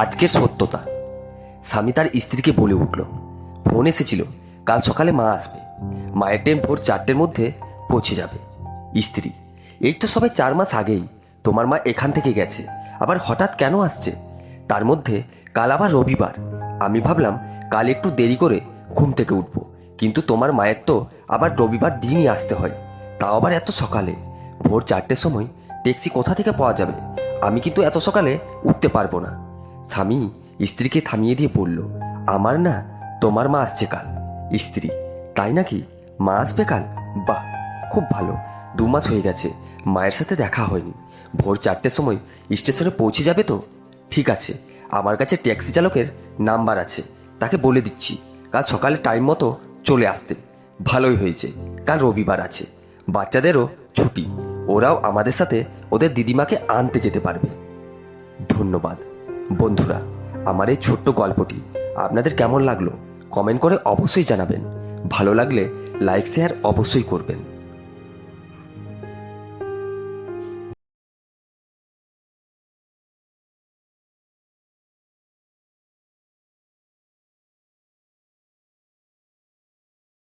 আজকের সত্যতা। স্বামী তার স্ত্রীকে বলে উঠল, ফোন এসেছিল, কাল সকালে মা আসবে। মায়ের ট্রেন ভোর চারটের মধ্যে পৌঁছে যাবে। স্ত্রী, এই তো সবে চার মাস আগেই, তোমার মা এখান থেকে গেছে, আবার হঠাৎ কেন আসছে? তার মধ্যে কাল আবার রবিবার। আমি ভাবলাম, কাল একটু দেরি করে ঘুম থেকে উঠবো, কিন্তু তোমার মায়ের তো আবার রবিবার দিনই আসতে হয়। তাও আবার এত সকালে। ভোর চারটের সময় ট্যাক্সি কোথা থেকে পাওয়া যাবে? আমি কিন্তু এত সকালে উঠতে পারব না। স্বামী, স্ত্রীকে থামিয়ে দিয়ে বলল, আমার না, তোমার মা আসছে কাল। স্ত্রী? তাই নাকি? মা আসবে কাল? বাহ, খুব ভালো। দু মাস হয়ে গেছে, মায়ের সাথে দেখা হয়নি। ভোর চারটের সময় স্টেশনে পৌঁছে যাবে তো? ঠিক আছে, আমার কাছে ট্যাক্সি চালকের নাম্বার আছে, তাকে বলে দিচ্ছি। কাল সকালে টাইম মতো চলে আসতে। ভালোই হয়েছে, কাল রবিবার আছে। বাচ্চাদেরও ছুটি। ওরাও আমাদের সাথে ওদের দিদিমাকে আনতে যেতে পারবে। ধন্যবাদ বন্ধুরা, আমার এই ছোট্ট গল্পটি আপনাদের কেমন লাগল? কমেন্ট করে অবশ্যই জানাবেন। ভালো লাগলে লাইক, শেয়ার অবশ্যই করবেন।